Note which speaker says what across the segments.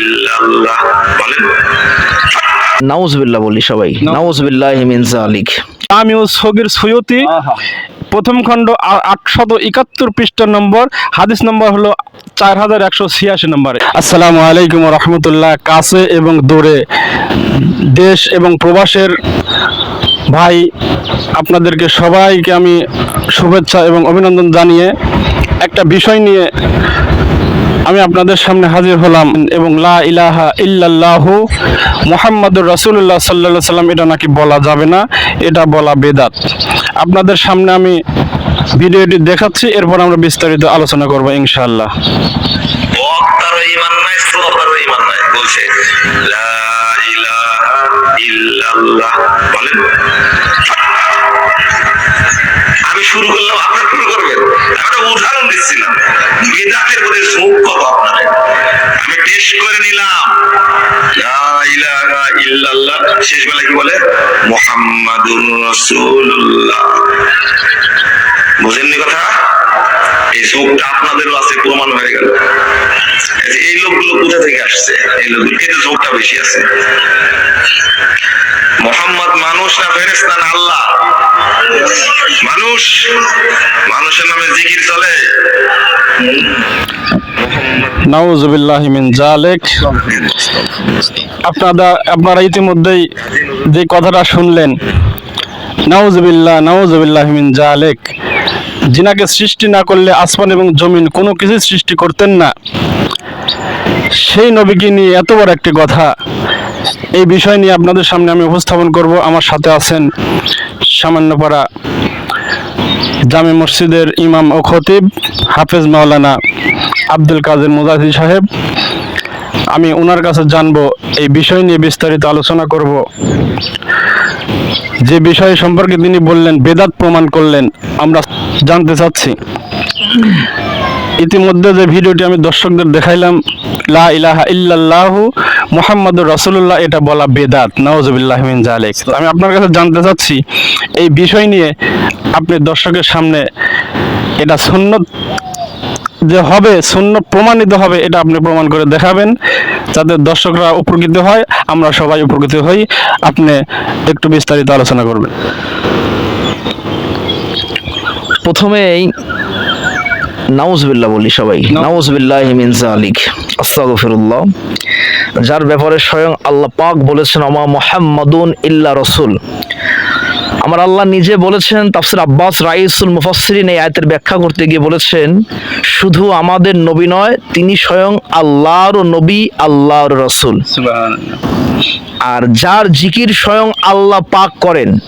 Speaker 1: ইল্লাল্লাহ বলেন।
Speaker 2: নাউজবিল্লাহ বলি সবাই। নাউজবিল্লাহ মিন জালিক
Speaker 3: আমি ও সগির সৈয়তি প্রথম খণ্ড আটশত একাত্তর পৃষ্ঠা নম্বর। হাদিস নম্বর হলো চার হাজার একশো ছিয়াশি নম্বরে। আসসালামু আলাইকুম রহমতুল্লাহ। কাছে এবং দূরে দেশ এবং প্রবাসের ভাই আপনাদেরকে সবাইকে আমি শুভেচ্ছা এবং অভিনন্দন জানিয়ে একটা বিষয় নিয়ে আমি আপনাদের সামনে হাজির হলাম এবং লা ইলাহা ইল্লাল্লাহু মুহাম্মাদুর রাসূলুল্লাহ সাল্লাল্লাহু আলাইহি সাল্লাম এটা নাকি বলা যাবে না, এটা বলা বেদাত। আপনাদের সামনে আমি ভিডিওটি দেখাচ্ছি, এরপর আমরা বিস্তারিত আলোচনা করব ইনশাআল্লাহ।
Speaker 1: আমি শুরু করলাম, আপনারা শুরু করবেন। একটা উদাহরণ দিচ্ছিলাম বেদাতের প্রতি ঝোঁক কত আপনাদের? আমি টেস্ট করে নিলাম। শেষ বেলা কি বলে? মুহাম্মাদুর রাসূলুল্লাহ। বুঝেননি কথা? এই চোখটা আপনাদেরও আছে, প্রমাণ হয়ে গেল। এই লোকগুলো কোথা থেকে আসছে? এই লোকগুলো কিন্তু চোখটা বেশি আছে। মোহাম্মদ মানুষ না ফেরেস্তা না আল্লাহ? মানুষ, মানুষের নামে জিকির চলে।
Speaker 3: আপনারা আপনারা ইতিমধ্যেই যে কথাটা শুনলেন, নাউজুবিল্লাহ নাউজুবিল্লাহ মিন জালিক জিনাকে সৃষ্টি না করলে আসমান এবং জমিন কোনো কিছু সৃষ্টি করতেন না। সেই নবীকে নিয়ে এত বড় একটি কথা। এই বিষয় নিয়ে আপনাদের সামনে আমি উপস্থাপন করব। আমার সাথে আছেন সামান্যপাড়া জামে মসজিদের ইমাম ও খতিব হাফেজ মাওলানা আব্দুল কাদের মুজাহিদ সাহেব। আমি ওনার কাছে জানব এই বিষয় নিয়ে বিস্তারিত আলোচনা করব। যে বিষয় সম্পর্কে তিনি বললেন, বেদাত প্রমাণ করলেন, আমরা জানতে চাচ্ছি। ইতিমধ্যে যে ভিডিওটি আমি দর্শকদের দেখাইলাম, লা ইলাহা ইল্লাল্লাহু মুহাম্মাদুর রাসূলুল্লাহ, এটা বলা বেদাত, নাউজুবিল্লাহ মিন জালিক আমি আপনার কাছে জানতে চাচ্ছি, এই বিষয় নিয়ে আপনি দর্শকের সামনে এটা সুন্নত যে হবে শূন্য প্রমাণিত হবে, এটা আপনি প্রমাণ করে দেখাবেন, যাতে দর্শকরা উপকৃত হয়, আমরা সবাই উপকৃত হই। আপনি একটু বিস্তারিত আলোচনা করবেন।
Speaker 2: প্রথমেই নাউজবিল্লাহ বলি সবাই। নাউজবিল্লাহ মিন জালিক আস্তাগফিরুল্লাহ। যার ব্যাপারে স্বয়ং আল্লাহ পাক বলেছেন আমা মুহাম্মাদুন ইল্লা রাসূল। আমার আল্লাহ নিজে বলেছেন তাফসির আব্বাস রাইসুল মুফাসসিরিন এই আয়াতের ব্যাখ্যা করতে গিয়ে বলেছেন শুধু আমাদের নবী নয় তিনি স্বয়ং আল্লাহর নবী আল্লাহর রাসূল। আর যার জিকির স্বয়ং আল্লাহ পাক করেন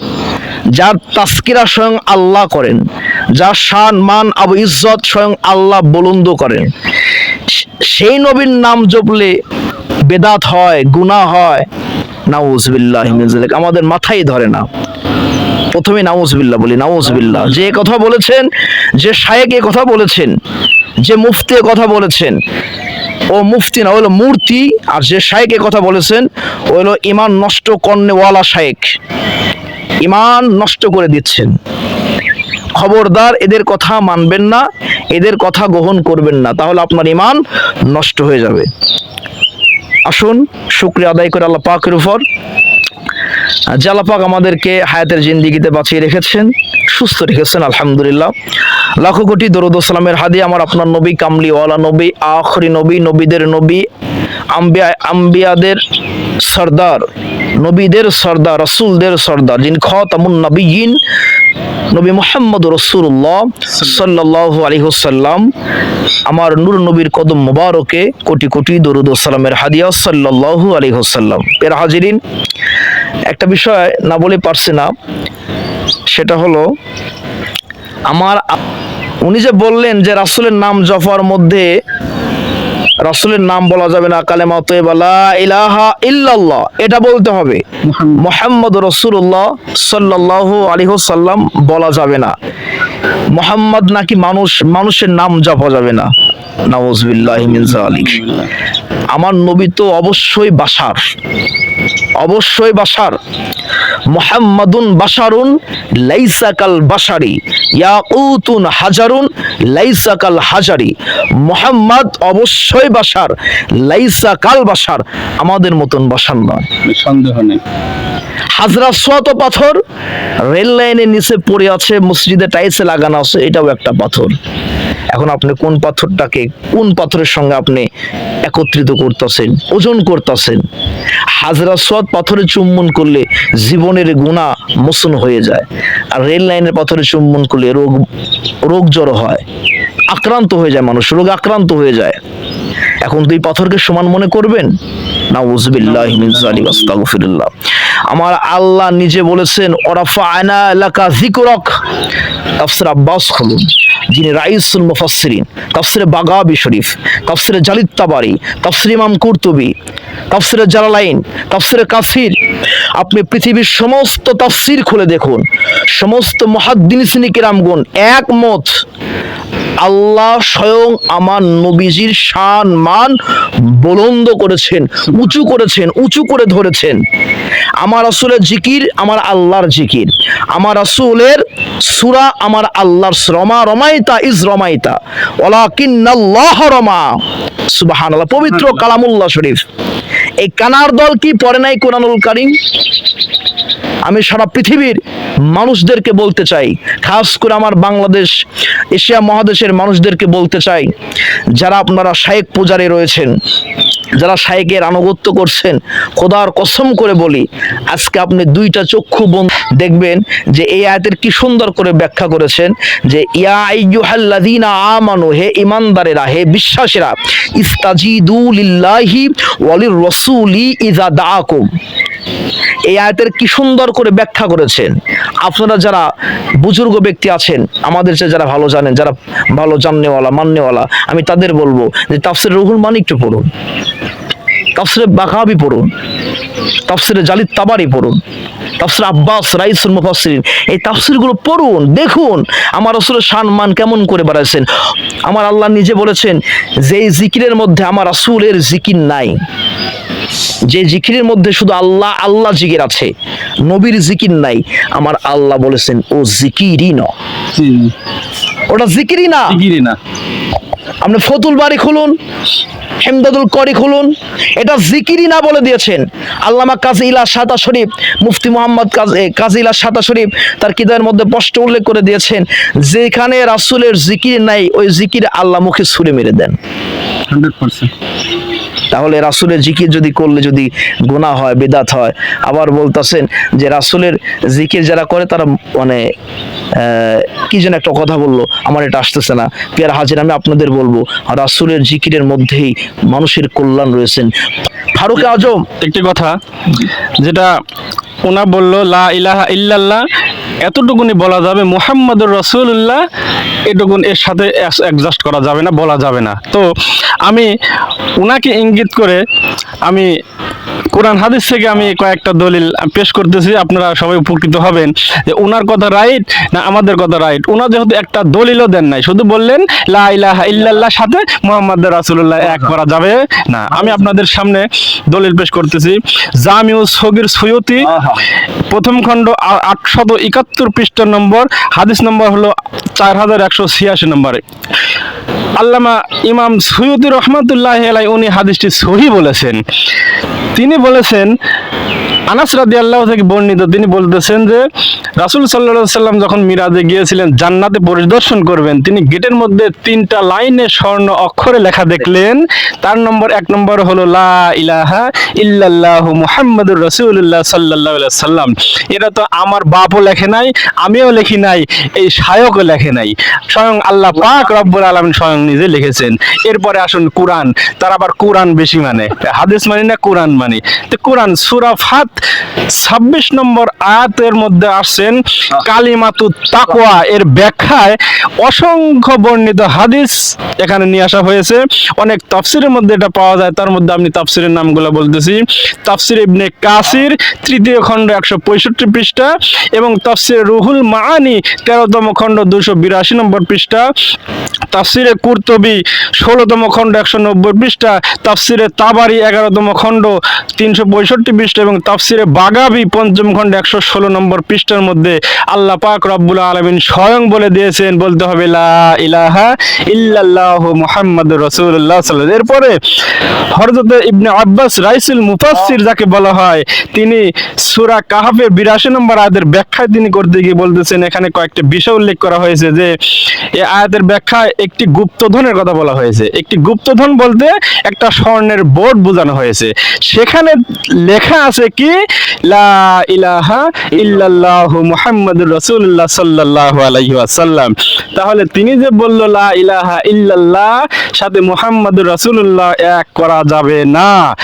Speaker 2: যার তাস্কিরা স্বয়ং আল্লাহ করেন, যার শান, মান, আবু ইজ্জত স্বয়ং আল্লাহ বলন্দ করেন। সেই নবীর নাম জপলে বেদাত হয়, গুনাহ হয়। নাউজবিল্লাহ আমাদের মাথায় ধরে না। প্রথমে নাউজবিল্লাহ বলি, নাউজবিল্লাহ। যে কথা বলেছেন, যে শায়েক এ কথা বলেছেন, যে মুফতি এ কথা বলেছেন, ও মুফতি না হলো মূর্তি, আর যে শায়েক এ কথা বলেছেন, ও হলো ইমান নষ্ট কর্নেওয়ালা শায়েক। ইমান নষ্ট করে দিচ্ছেন। খবরদার এদের কথা মানবেন না, এদের কথা গ্রহণ করবেন না, তাহলে আপনার ইমান নষ্ট হয়ে যাবে। আসুন, শুক্রিয়া আদায় করে আল্লাহ পাকের উপর আল্লাহ আমাদেরকে হায়াতের জিন্দিগিতে বাঁচিয়ে রেখেছেন। সুস্থ রেখেছেন, আলহামদুলিল্লাহ। লাখো কোটি দরুদ সালামের হাদি আমার আপনার নবী কামলিওয়ালা নবী, আখরি নবী, নবীদের নবী, আম্বিয়া, আম্বিয়াদের সর্দার, নবীদের সর্দার, রসুলদের সর্দার, যিনি খতামুন নবীন নবী মোহাম্মদ রসুল্লাহ সাল্লাহ আলিহসাল্লাম আমার নূর নবীর কদম মোবারকে কোটি কোটি দরুদ সালামের হাদিয়া সাল্লাহ আলিহসাল্লাম এর হাজিরিন একটা বিষয় না বলে পারছি না। সেটা হলো আমার উনি যে বললেন যে রাসূলের নাম জফার মধ্যে রাসূলের নাম বলা যাবে না কালেমা তৈবা ইলাহা ইল্লাল্লাহ এটা বলতে হবে। মোহাম্মদ। রসুল্লাহ সাল্লাল্লাহু আলাইহি সাল্লাম বলা যাবে না। মোহাম্মদ নাকি মানুষ মানুষের নাম জপা যাবে না। আমার নবী তো অবশ্যই বাসার অবশ্যই বাসার মোহাম্মদুন বাশারুন লাইসাকাল বাশারি ইয়াকুতুন হাজারুন লাইসাকাল হাজারি। মোহাম্মদ অবশ্যই বাশার লাইসাকাল বাশার আমাদের মতন বাশার নয়।
Speaker 3: সন্দেহ নেই।
Speaker 2: হাজরা সোয়াত পাথর রেল লাইনের নিচে পড়ে আছে মসজিদে টাইলসে লাগানো আছে এটাও একটা পাথর। এখন আপনি কোন পাথরটাকে কোন পাথরের সঙ্গে আপনি একত্রিত করতেছেন ওজন করতেছেন? হাজরা সোয়াত পাথরে চুম্বন করলে জীবনের গুণা মোচন হয়ে যায়। আর রেল লাইনের পাথরে চুম্বন করলে রোগ রোগ জড়ো হয়। আক্রান্ত হয়ে যায় মানুষ, রোগ আক্রান্ত হয়ে যায়। এখন দুই পাথরকে সমান মনে করবেন? না উজবিল্লাহ আমার আল্লাহ নিজে বলেছেন ওরাফা আনা এলাকা যিকরক। তাফসির আব্বাস খুলুন, যিনি রাইসুল মুফাসসিরিন। তাফসিরে বাগাবি শরীফ, তাফসিরে জালিদ তাবারি, তাফসির ইমাম কুরতুবি, তাফসিরে জালালাইন, তাফসিরে কাসির। আপনি পৃথিবীর সমস্ত তাফসির খুলে দেখুন। সমস্ত মহাদ্দিন কিরামগুন একমত। আল্লাহ স্বয়ং আমার নবীজির শান মান বলন্দ করেছেন উঁচু করেছেন উঁচু করে ধরেছেন। আমার আসলের জিকির আমার আল্লাহর জিকির। আমার আসলের সুরা আমার আল্লাহর রমা রমাইতা ইজ রমাইতা। ওলাকিন্নাল্লাহ রমা। সুবহানাল্লাহ পবিত্র কালামুল্লাহ শরীফ। এই কানার দল কি পড়ে নাই কোরআনুল কারীম? আমি সারা পৃথিবীর মানুষদেরকে বলতে চাই, খাস করে আমার বাংলাদেশ, এশিয়া মহাদেশের মানুষদেরকে বলতে চাই, যারা আপনারা শায়েক পূজারে রয়েছেন, যারা শায়েকের আনুগত্য করছেন, খোদার কসম করে বলি, আজকে আপনি দুইটা চক্ষু বন্ধ দেখবেন যে এই আয়াতের কি সুন্দর করে ব্যাখ্যা করেছেন, যে ইয়া আমানু, হে ইমানদারেরা হে বিশ্বাসীরা, ইস্তাজিদু লিল্লাহি ওয়ালির রাসূলি ইযা দাআকুম। এই আয়াতের কি সুন্দর করে ব্যাখ্যা করেছেন? আপনারা যারা বুজুর্গ ব্যক্তি আছেন, আমাদের চেয়ে যারা ভালো জানেন, যারা ভালো জাননেওয়ালা, মাননেওয়ালা, আমি তাদের বলব যে তাফসির রুহুল মানি একটু পড়ুন। তাফসিরে বাকাবি পড়ুন। তাফসিরে জালিদ তাবারি পড়ুন। তাফসির আব্বাস, রাইসুল মুফাসসিরিন, এই তাফসিরগুলো পড়ুন, দেখুন, আমার রাসূলের শান মান কেমন করে বাড়াইছেন। আমার আল্লাহ নিজে বলেছেন যে জিকিরের মধ্যে আমার রাসূলের জিকির নাই যে জিকিরের মধ্যে শুধু আল্লাহ আল্লাহ জিকির আছে নবীর জিকির নাই। আমার আল্লাহ বলেছেন ও জিকিরই ন। ওটা জিকিরই না।
Speaker 3: জিকিরই না।
Speaker 2: আপনি ফতুল বাড়ি খুলুন হেমদাদুল করি খুলুন এটা জিকিরই না বলে দিয়েছেন। আল্লামা কাজী ইলা সাতা শরীফ মুফতি মোহাম্মদ কাজ- ইলা সাতা শরীফ তার কিতাবের মধ্যে স্পষ্ট উল্লেখ করে দিয়েছেন যেখানে রাসূলের জিকির নাই ওই জিকির আল্লাহ মুখে ছুড়ে মেরে দেন।
Speaker 3: Hundred percent.
Speaker 2: তাহলে রাসূলের জিকির যদি করলে যদি গুনাহ হয়, বেদাত হয়, আবার বলতেছেন যে রাসূলের জিকির যারা করে তারা মানে কি যেন একটা কথা বলল, আমার এটা আসতেছে না। পিয়ার হাজির, আমি আপনাদের বলব, রাসূলের জিকিরের মধ্যেই মানুষের কল্যাণ রয়েছেন। ফারুক আজম,
Speaker 3: একটি কথা, যেটা ওনা বলল, লা ইলাহা ইল্লাল্লাহ এতটুকুনি বলা যাবে, মুহাম্মাদুর রাসূলুল্লাহ এটুকুন এর সাথে অ্যাডজাস্ট করা যাবে না, বলা যাবে না। তো আমি ওনাকে ইঙ্গিত করে আমি কোরআন হাদিস থেকে আমি কয়েকটা দলিল পেশ করতেছি আপনারা সবাই উপকৃত হবেন। যে ওনার কথা রাইট না আমাদের কথা রাইট ওনার যেহেতু একটা দলিলও দেন নাই শুধু বললেন লা ইলাহা ইল্লাল্লাহ সাথে মোহাম্মদ রাসুল্লাহ এক করা যাবে না। আমি আপনাদের সামনে দলিল পেশ করতেছি। জামিউ সগির সৈয়তি প্রথম খণ্ড আটশত একাত্তর পৃষ্ঠা নম্বর হাদিস নম্বর হলো চার হাজার একশো ছিয়াশি নম্বরে। আল্লামা ইমাম সৈয়দুর রহমতুল্লাহ আলাই উনি হাদিসটি সহি বলেছেন। তিনি বলেছেন আনাস রাদি আল্লাহ থেকে বর্ণিত, তিনি বলতেছেন যে, রাসুল সাল্লাহ সাল্লাম যখন মিরাজে গিয়েছিলেন, জান্নাতে পরিদর্শন করবেন, তিনি গেটের মধ্যে তিনটা লাইনে স্বর্ণ অক্ষরে লেখা দেখলেন। তার নম্বর এক নম্বর হলো, লা ইলাহা ইল্লাল্লাহ মুহাম্মাদুর রাসূলুল্লাহ সাল্লাল্লাহু আলাইহি সাল্লাম এটা তো আমার বাপও লেখে নাই, আমিও লেখি নাই, এই শায়কও লেখে নাই। স্বয়ং আল্লাহ পাক রব্বুল আলামিন স্বয়ং নিজে লিখেছেন। এরপরে আসুন কোরআন, তার আবার কোরআন বেশি মানে। হাদিস মানে না কোরআন মানে? তো কোরআন, সূরা ফাত 26 নম্বর আয়াতের মধ্যে আসছেন কালিমাতু তাকোয়া এর ব্যাখ্যায় অসংখ্য বর্ণিত হাদিস এখানে নিয়ে আসা হয়েছে। অনেক তাফসিরের মধ্যে এটা পাওয়া যায় তার মধ্যে আমি তাফসিরের নামগুলো বলতেছি। তাফসির ইবনে কাসির তৃতীয় খণ্ড একশো পঁয়ষট্টি পৃষ্ঠা এবং তাফসির রুহুল মাআনি তেরোতম খণ্ড দুশো বিরাশি নম্বর পৃষ্ঠা। তাফসিরে কুরতবি ষোলোতম খণ্ড একশো নব্বই পৃষ্ঠা। তাফসিরে তাবারি এগারোতম খণ্ড তিনশো পঁয়ষট্টি পৃষ্ঠা এবং তাফসির তফসিরে বাগাবি পঞ্চম খণ্ড একশো ষোলো নম্বর পৃষ্ঠার মধ্যে আল্লাহ পাক রব্বুল আলমিন স্বয়ং বলে দিয়েছেন, বলতে হবে লা ইলাহা ইল্লাল্লাহু মুহাম্মাদুর রাসূলুল্লাহ সাল্লাল্লাহু আলাইহি এরপরে হযরত ইবনে আব্বাস রাইসুল মুফাসসির যাকে বলা হয়, তিনি সূরা কাহাফের 82 নম্বর আয়াতের ব্যাখ্যায় তিনি করতে গিয়ে বলতেছেন, এখানে কয়েকটা বিষয় উল্লেখ করা হয়েছে যে এই আয়াতের ব্যাখ্যায় একটি গুপ্তধনের কথা বলা হয়েছে। একটি গুপ্তধন বলতে একটা স্বর্ণের বোর্ড বোঝানো হয়েছে। সেখানে লেখা আছে কি? লা ইলাহা ইল্লাল্লাহু তাহলে তিনি যে বলল, লা ইলাহা ইল্লাল্লাহ, সাথে মুহাম্মাদুর রসুল্লাহ এক করা যাবে না।